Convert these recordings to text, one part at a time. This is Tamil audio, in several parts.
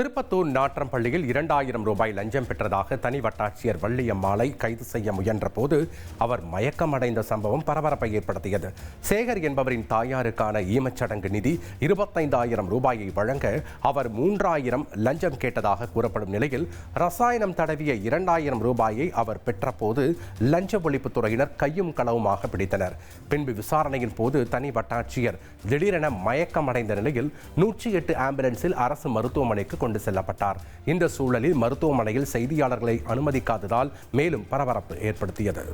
திருப்பத்தூர் நாற்றம்பள்ளியில் இரண்டாயிரம் ரூபாய் லஞ்சம் பெற்றதாக தனி வட்டாட்சியர் வள்ளியம்மாளை கைது செய்ய முயன்ற போது அவர் மயக்கமடைந்த சம்பவம் பரபரப்பை ஏற்படுத்தியது. சேகர் என்பவரின் தாயாருக்கான ஈமச்சடங்கு நிதி இருபத்தைந்தாயிரம் ரூபாயை வழங்க அவர் மூன்றாயிரம் லஞ்சம் கேட்டதாக கூறப்படும் நிலையில் ரசாயனம் தடவிய இரண்டாயிரம் ரூபாயை அவர் பெற்றபோது லஞ்ச ஒழிப்புத்துறையினர் கையும் களவுமாக பிடித்தனர். பின்பு விசாரணையின் போது தனி வட்டாட்சியர் திடீரென மயக்கமடைந்த நிலையில் நூற்றி எட்டு ஆம்புலன்ஸில் அரசு மருத்துவமனைக்கு கொண்டு கொண்டு செல்லப்பட்டார். இந்த சூழலில் மருத்துவமனையில் செய்தியாளர்களை அனுமதிக்காததால் மேலும் பரபரப்பு ஏற்படுத்தியது.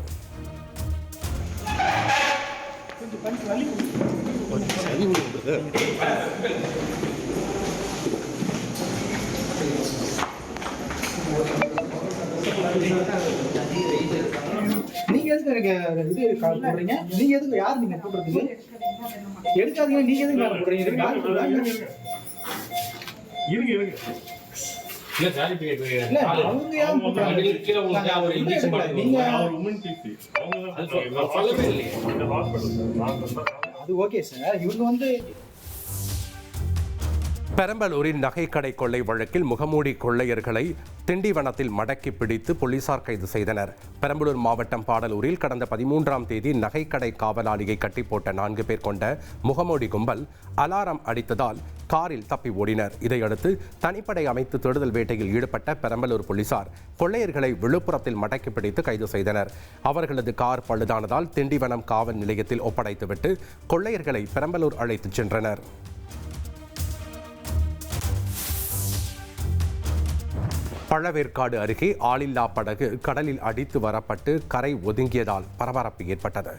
நீங்க எதுக்கு இது கால் பண்றீங்க நீங்க எதுக்கு யார் நீங்க கூப்பிடுறதுக்கு எடுக்காதீங்க நீங்க எதுக்கு மேல போடுறீங்க. இருங்க இருங்க இல்ல certificate வேணும். இல்ல காலு. அவங்க ஏன் கூப்பிடுறாங்க? வண்டியில கீழே விழுந்தா ஒரு இல்ல, injection இல்ல, போட்டு நீங்க அவர் உமன் டிசி அவங்க அது சொல்- அவர் சொல்லவே இல்லையே. இந்த ஹாஸ்பிடல் நான் தான் அது ஓகே சார் இவங்க வந்து பெரம்பலூரின் நகைக்கடை கொள்ளை வழக்கில் முகமூடி கொள்ளையர்களை திண்டிவனத்தில் மடக்கி பிடித்து போலீசார் கைது செய்தனர் பெரம்பலூர் மாவட்டம் பாடலூரில் கடந்த பதிமூன்றாம் தேதி நகைக்கடை காவலாளியை கட்டி போட்ட நான்கு பேர் கொண்ட முகமூடி கும்பல் அலாரம் அடித்ததால் காரில் தப்பி ஓடினர். இதையடுத்து தனிப்படை அமைத்து தேடுதல் வேட்டையில் ஈடுபட்ட பெரம்பலூர் போலீசார் கொள்ளையர்களை விழுப்புரத்தில் மடக்கி பிடித்து கைது செய்தனர். அவர்களது கார் பழுதானதால் திண்டிவனம் காவல் நிலையத்தில் ஒப்படைத்துவிட்டு கொள்ளையர்களை பெரம்பலூர் அழைத்துச் சென்றனர். பழவேற்காடு அருகே ஆளில்லா படகு கடலில் அடித்து வரப்பட்டு கரை ஒதுங்கியதால் பரபரப்பு ஏற்பட்டது.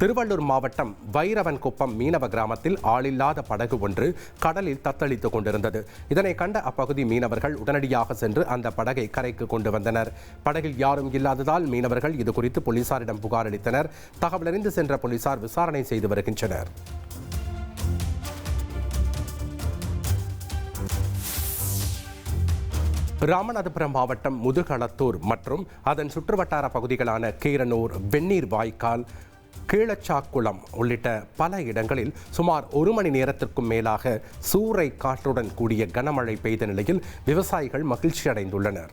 திருவள்ளூர் மாவட்டம் வைரவன்குப்பம் மீனவ கிராமத்தில் ஆளில்லாத படகு ஒன்று கடலில் தத்தளித்துக் கொண்டிருந்தது. இதனை கண்ட அப்பகுதி மீனவர்கள் உடனடியாக சென்று அந்த படகை கரைக்கு கொண்டு வந்தனர். படகில் யாரும் இல்லாததால் மீனவர்கள் இது குறித்து போலீசாரிடம் புகார் அளித்தனர். தகவலறிந்து சென்ற போலீசார் விசாரணை செய்து வருகின்றனர். ராமநாதபுரம் மாவட்டம் முதுகளத்தூர் மற்றும் அதன் சுற்றுவட்டார பகுதிகளான கீரனூர் வெந்நீர் வாய்க்கால் கீழச்சாக்குளம் உள்ளிட்ட பல இடங்களில் சுமார் ஒரு மணி நேரத்திற்கும் மேலாக சூறை காற்றுடன் கூடிய கனமழை பெய்த நிலையில் விவசாயிகள் மகிழ்ச்சி அடைந்துள்ளனர்